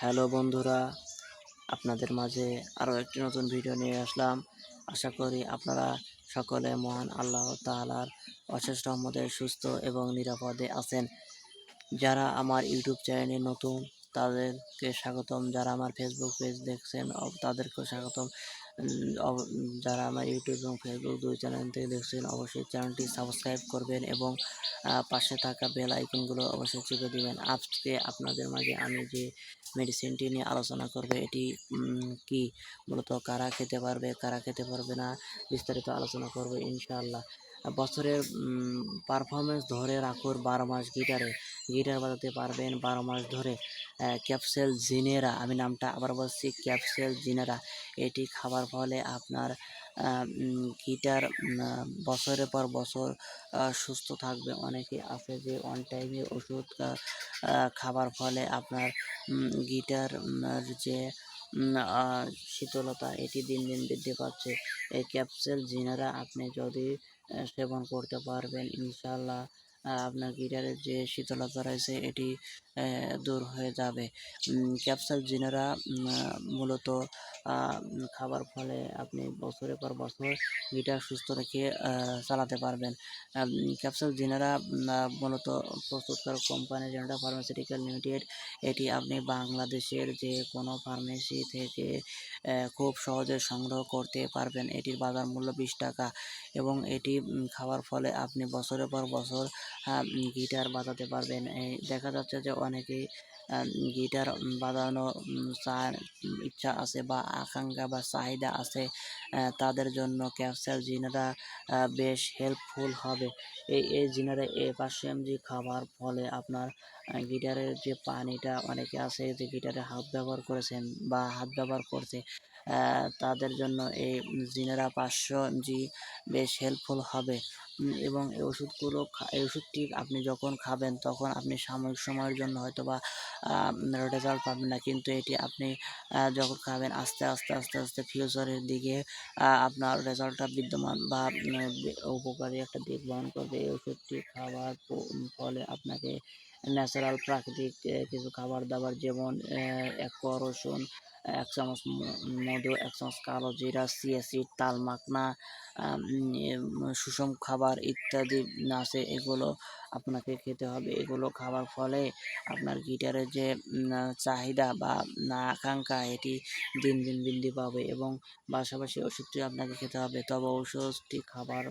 Hello বন্ধুরা, আপনাদের মাঝে আরও একটি নতুন ভিডিও নিয়ে আসলাম। আশা করি আপনারা সকলে মহান আল্লাহ তালার অশেষ রহমতে সুস্থ এবং নিরাপদে আছেন। যারা আমার ইউটিউব চ্যানেলে নতুন, তাদেরকে স্বাগতম। যারা আমার ফেসবুক পেজ দেখছেন তাদেরকে স্বাগতম। যারা আমার ইউটিউব এবং ফেসবুক দুই চ্যানেল থেকে দেখছেন, অবশ্যই চ্যানেলটি সাবস্ক্রাইব করবেন এবং পাশে থাকা বেল আইকনগুলো অবশ্যই চেপে দিবেন। আজকে আপনাদের মাঝে আমি যে মেডিসিনটি নিয়ে আলোচনা করবে, এটি কি? মূলত কারা খেতে পারবে, কারা খেতে পারবে না, বিস্তারিত আলোচনা করবে ইনশাআল্লাহ। বছরের পারফরমেন্স ধরে রাখুন বারো মাস গিটারে। গিটার বাজাতে পারবেন বারো মাস ধরে। ক্যাপসেল জিনেরা, আমি নামটা আবার বলছি, ক্যাপসেল জিনেরা। এটি খাবার ফলে আপনার গিটার বছরের পর বছর সুস্থ থাকবে। অনেকে আছে যে অন টাইমে ওষুধ খাবার ফলে আপনার গিটার যে শীতলতা, এটি দিন দিন বৃদ্ধি পাচ্ছে। এই ক্যাপসুল জিনারা আপনি যদি সেবন করতে পারবেন ইনশাল্লাহ আপনার গিটারের যে শীতলতা রয়েছে, এটি দূর হয়ে যাবে। ক্যাপসাল জিনারা মূলত খাবার ফলে আপনি বছরের পর বছর গিটার সুস্থ রেখে চালাতে পারবেন। ক্যাপসাল জিনারা মূলত প্রস্তুতকারক কোম্পানি জেনারেল ফার্মাসিউটিক্যাল লিমিটেড। এটি আপনি বাংলাদেশের যে কোনো ফার্মেসি থেকে খুব সহজে সংগ্রহ করতে পারবেন। এটির বাজার মূল্য বিশ টাকা এবং এটি খাওয়ার ফলে আপনি বছরের পর বছর গিটার বাজাতে পারবেন। এই দেখা যাচ্ছে যে অনেকেই গিটার বাজানো চার ইচ্ছা আছে বা আকাঙ্ক্ষা বা চাহিদা আছে তাদের জন্য ক্যাপসুল জিনারা বেশ হেল্পফুল হবে। এই এই জিনারা এ এমজি খাবার ফলে আপনার গিটারের যে পানিটা অনেকে আছে যে গিটারে হাত ব্যবহার করেছেন বা হাত ব্যবহার করছে তাদের জন্য এই জিনেরা পাঁচশো জি বেশ হেল্পফুল হবে। এবং এই ওষুধগুলো এই ওষুধটি আপনি যখন খাবেন তখন আপনি সাময়িক সময়ের জন্য হয়তো বা রেজাল্ট পাবেন না। কিন্তু এটি আপনি যখন খাবেন আস্তে আস্তে আস্তে আস্তে ফিউচারের দিকে আপনার রেজাল্টটা বিদ্যমান বা উপকারী একটা দিক বহন করবে। এই ওষুধটি খাওয়ার ফলে আপনাকে ন্যাচারাল প্রাকৃতিক কিছু খাবার দাবার যেমন এক রসুন এক চামচ মধু এক চামচ কালো জিরা সিয়াসিড তাল এম, সুষম খাবার ইত্যাদি আছে এগুলো আপনাকে খেতে হবে। এগুলো খাওয়ার ফলে আপনার গিটারের যে চাহিদা বা আকাঙ্ক্ষা এটি দিন দিন বৃদ্ধি পাবে এবং পাশাপাশি ওষুধটি আপনাকে খেতে হবে। তবে ওষুধটি খাবার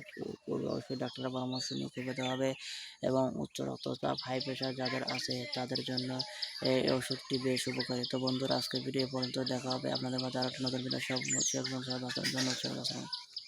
পূর্বে অবশ্যই ডাক্তারের পরামর্শ নিয়ে খেতে হবে এবং উচ্চ রক্তচাপ হাই প্রেশার যাদের আছে তাদের জন্য এই ওষুধটি বেশ উপকারী তো বন্ধুরা, আজকের ভিডিও পর্যন্ত দেখা হবে আপনাদের মাঝে আরও একটা নতুন ভিডিও সব। ধন্যবাদ।